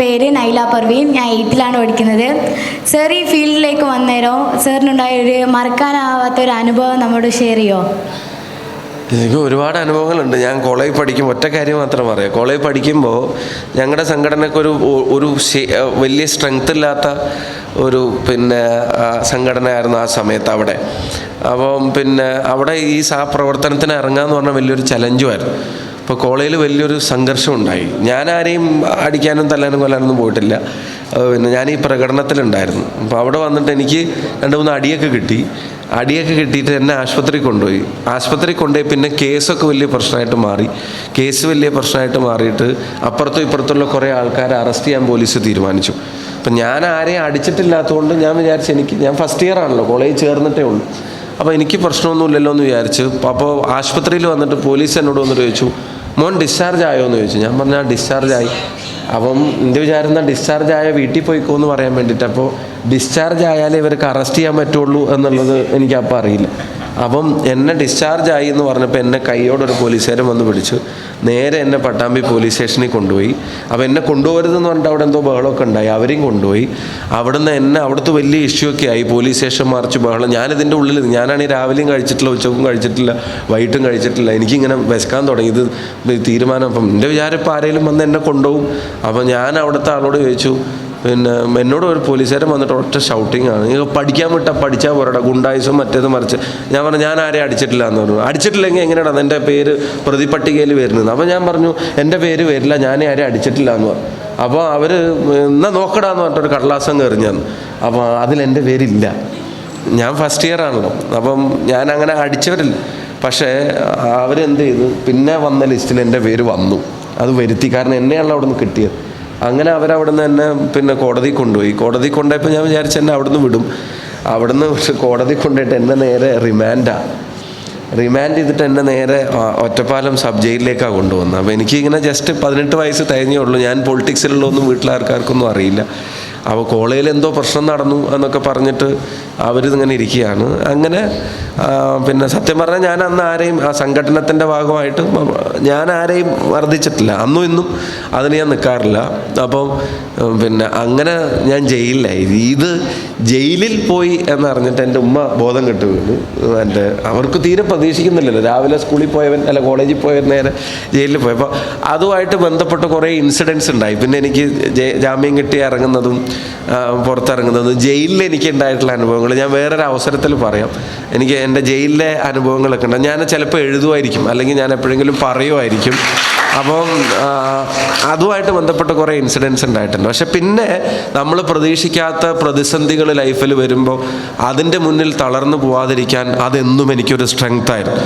പേര് നൈല പർവീൻ ഞാൻ എയ്റ്റിലാണ് പഠിക്കുന്നത്. സർ ഈ ഫീൽഡിലേക്ക് വന്നേരോ? സാറിനുണ്ടായ ഒരു മറക്കാനാവാത്ത ഒരു അനുഭവം നമ്മോട് ഷെയർ ചെയ്യോ? എനിക്ക് ഒരുപാട് അനുഭവങ്ങളുണ്ട്. ഞാൻ കോളേജ് പഠിക്കുമ്പോൾ ഒറ്റ കാര്യം മാത്രം പറയാം. കോളേജ് പഠിക്കുമ്പോൾ ഞങ്ങളുടെ സംഘടനയ്ക്ക് ഒരു ഒരു വലിയ സ്ട്രെങ്ത് ഇല്ലാത്ത ഒരു പിന്നെ സംഘടന സംഘടനയായിരുന്നു ആ സമയത്ത് അവിടെ. അപ്പം പിന്നെ അവിടെ ഈ സഹപ്രവർത്തനത്തിന് ഇറങ്ങാന്ന് പറഞ്ഞാൽ വലിയൊരു ചലഞ്ചുമായിരുന്നു ഇപ്പോൾ കോളേജിൽ വലിയൊരു സംഘർഷം ഉണ്ടായി ഞാൻ ആരെയും അടിക്കാനും തല്ലാനും കൊല്ലാനൊന്നും പോയിട്ടില്ല. പിന്നെ ഞാൻ ഈ പ്രകടനത്തിലുണ്ടായിരുന്നു. അപ്പോൾ അവിടെ വന്നിട്ട് എനിക്ക് രണ്ട് മൂന്ന് അടിയൊക്കെ കിട്ടി. അടിയൊക്കെ കിട്ടിയിട്ട് എന്നെ ആശുപത്രി കൊണ്ടുപോയി. ആശുപത്രി കൊണ്ടുപോയി പിന്നെ കേസൊക്കെ വലിയ പ്രശ്നമായിട്ട് മാറി. കേസ് വലിയ പ്രശ്നമായിട്ട് മാറിയിട്ട് അപ്പുറത്തും ഇപ്പുറത്തുള്ള കുറേ ആൾക്കാരെ അറസ്റ്റ് ചെയ്യാൻ പോലീസ് തീരുമാനിച്ചു. അപ്പം ഞാൻ ആരെയും അടിച്ചിട്ടില്ലാത്തതുകൊണ്ട് ഞാൻ വിചാരിച്ചു എനിക്ക് ഞാൻ ഫസ്റ്റ് ഇയർ ആണല്ലോ കോളേജ് ചേർന്നിട്ടേ ഉള്ളൂ. അപ്പോൾ എനിക്ക് പ്രശ്നമൊന്നുമില്ലല്ലോ എന്ന് വിചാരിച്ച് അപ്പോൾ ആശുപത്രിയിൽ വന്നിട്ട് പോലീസ് എന്നോട് വന്നിട്ട് ചോദിച്ചു മോൻ ഡിസ്ചാർജ് ആയോ? എന്ന് ചോദിച്ചു. ഞാൻ പറഞ്ഞാൽ ഡിസ്ചാർജ് ആയി. അപ്പം എന്റെ വിചാരം എന്നാൽ ഡിസ്ചാർജ് ആയ വീട്ടിൽ പോയിക്കോ എന്ന് പറയാൻ വേണ്ടിയിട്ട് അപ്പോൾ ഡിസ്ചാർജ് ആയാലേ ഇവർക്ക് അറസ്റ്റ് ചെയ്യാൻ പറ്റുള്ളൂ എന്നുള്ളത് എനിക്കപ്പോൾ അറിയില്ല. അപ്പം എന്നെ ഡിസ്ചാർജ് ആയി എന്ന് പറഞ്ഞപ്പോൾ എന്നെ കൈയോടൊരു പോലീസുകാരൻ വന്ന് പിടിച്ചു. നേരെ എന്നെ പട്ടാമ്പി പോലീസ് സ്റ്റേഷനിൽ കൊണ്ടുപോയി. അപ്പോൾ എന്നെ കൊണ്ടുപോകരുതെന്ന് പറഞ്ഞിട്ട് അവിടെ എന്തോ ബഹളമൊക്കെ ഉണ്ടായി. അവരെയും കൊണ്ടുപോയി. അവിടുന്ന് എന്നെ അവിടുത്തെ വലിയ ഇഷ്യൂ ഒക്കെ ആയി. പോലീസ് സ്റ്റേഷൻ മാർച്ച് ബഹളം. ഞാനിതിന്റെ ഉള്ളിൽ ഞാനാണെങ്കിൽ രാവിലെയും കഴിച്ചിട്ടില്ല ഉച്ചക്കും കഴിച്ചിട്ടില്ല വൈകിട്ടും കഴിച്ചിട്ടില്ല. എനിക്കിങ്ങനെ വിശക്കാൻ തുടങ്ങി. ഇത് തീരുമാനം. അപ്പം എന്റെ വിചാരം ഇപ്പോൾ ആരെങ്കിലും വന്ന് എന്നെ കൊണ്ടുപോകും. അപ്പോൾ ഞാൻ അവിടുത്തെ ആളോട് ചോദിച്ചു പിന്നെ എന്നോട് ഒരു പോലീസുകാരൻ വന്നിട്ട് ഒറ്റ ഷൗട്ടിങ് ആണ്. നിങ്ങൾ പഠിക്കാൻ വിട്ടാൽ പഠിച്ചാൽ പോരാട ഗുണ്ടായുസും മറ്റേത് മറിച്ച്. ഞാൻ പറഞ്ഞു ഞാൻ ആരെയും അടിച്ചിട്ടില്ല എന്ന് പറഞ്ഞു. അടിച്ചിട്ടില്ലെങ്കിൽ എങ്ങനെയാണ് എന്റെ പേര് പ്രതിപട്ടികയിൽ വരുന്നത്? അപ്പോൾ ഞാൻ പറഞ്ഞു എന്റെ പേര് വരില്ല ഞാൻ ആരെയും അടിച്ചിട്ടില്ല എന്ന് പറഞ്ഞു. അപ്പോൾ അവർ എന്നാ നോക്കടാന്ന് പറഞ്ഞിട്ടൊരു കടലാസം കയറിഞ്ഞാന്ന് അപ്പോൾ അതിലെന്റെ പേരില്ല. ഞാൻ ഫസ്റ്റ് ഇയർ ആണല്ലോ. അപ്പം ഞാൻ അങ്ങനെ അടിച്ചവരില്ല. പക്ഷേ അവരെന്ത് ചെയ്തു? പിന്നെ വന്ന ലിസ്റ്റിൽ എന്റെ പേര് വന്നു. അത് വരുത്തി. കാരണം എന്നെയാണല്ലോ അവിടെ നിന്ന് കിട്ടിയത്. അങ്ങനെ അവരവിടുന്ന് എന്നെ പിന്നെ കോടതി കൊണ്ടുപോയി. കോടതി കൊണ്ടുപോയപ്പോൾ ഞാൻ വിചാരിച്ചു എന്നെ അവിടുന്ന് വിടും. അവിടുന്ന് കോടതി കൊണ്ടുപോയിട്ട് എന്നെ നേരെ റിമാൻഡാണ് റിമാൻഡ് ചെയ്തിട്ട് എന്നെ നേരെ ഒറ്റപ്പാലം സബ് ജയിലിലേക്കാണ് കൊണ്ടുവന്നത്. അപ്പോൾ എനിക്കിങ്ങനെ ജസ്റ്റ് പതിനെട്ട് വയസ്സ് തികഞ്ഞേ ഉള്ളൂ. ഞാൻ പൊളിറ്റിക്സിലുള്ളതൊന്നും വീട്ടിലാർക്കാർക്കൊന്നും അറിയില്ല. അപ്പോൾ കോളേജിൽ എന്തോ പ്രശ്നം നടന്നു എന്നൊക്കെ പറഞ്ഞിട്ട് അവരിതിങ്ങനെ ഇരിക്കുകയാണ്. അങ്ങനെ പിന്നെ സത്യം പറഞ്ഞാൽ ഞാൻ അന്ന് ആരെയും ആ സംഘടനത്തിന്റെ ഭാഗമായിട്ട് ഞാൻ ആരെയും വർദ്ധിച്ചിട്ടില്ല. അന്നും ഇന്നും അതിന് ഞാൻ നിൽക്കാറില്ല. അപ്പം പിന്നെ അങ്ങനെ ഞാൻ ജയിലിലായി. ഇത് ജയിലിൽ പോയി എന്നറിഞ്ഞിട്ട് എന്റെ ഉമ്മ ബോധം കെട്ട് വീണു. എന്റെ അവർക്ക് തീരെ പ്രതീക്ഷിക്കുന്നില്ലല്ലോ. രാവിലെ സ്കൂളിൽ പോയവൻ അല്ല കോളേജിൽ പോയവൻ നേരെ ജയിലിൽ പോയപ്പോൾ അതുമായിട്ട് ബന്ധപ്പെട്ട് കുറേ ഇൻസിഡൻസ് ഉണ്ടായി. പിന്നെ എനിക്ക് ജാമ്യം കിട്ടി ഇറങ്ങുന്നതും പുറത്തിറങ്ങുന്നതും. ജയിലിൽ എനിക്ക് ഉണ്ടായിട്ടുള്ള അനുഭവങ്ങൾ. ഞാൻ വേറൊരു അവസരത്തിൽ പറയാം. എനിക്ക് എന്റെ ജയിലിലെ അനുഭവങ്ങളൊക്കെ ഉണ്ട്. ഞാൻ ചിലപ്പോൾ എഴുതുമായിരിക്കും. അല്ലെങ്കിൽ ഞാൻ എപ്പോഴെങ്കിലും പറയുമായിരിക്കും. അപ്പം അതുമായിട്ട് ബന്ധപ്പെട്ട കുറേ ഇൻസിഡൻസ് ഉണ്ടായിട്ടുണ്ട്. പക്ഷെ പിന്നെ നമ്മൾ പ്രതീക്ഷിക്കാത്ത പ്രതിസന്ധികൾ ലൈഫിൽ വരുമ്പോൾ അതിന്റെ മുന്നിൽ തളർന്നു പോവാതിരിക്കാൻ അതെന്നും എനിക്കൊരു സ്ട്രെങ്ത് ആയിരുന്നു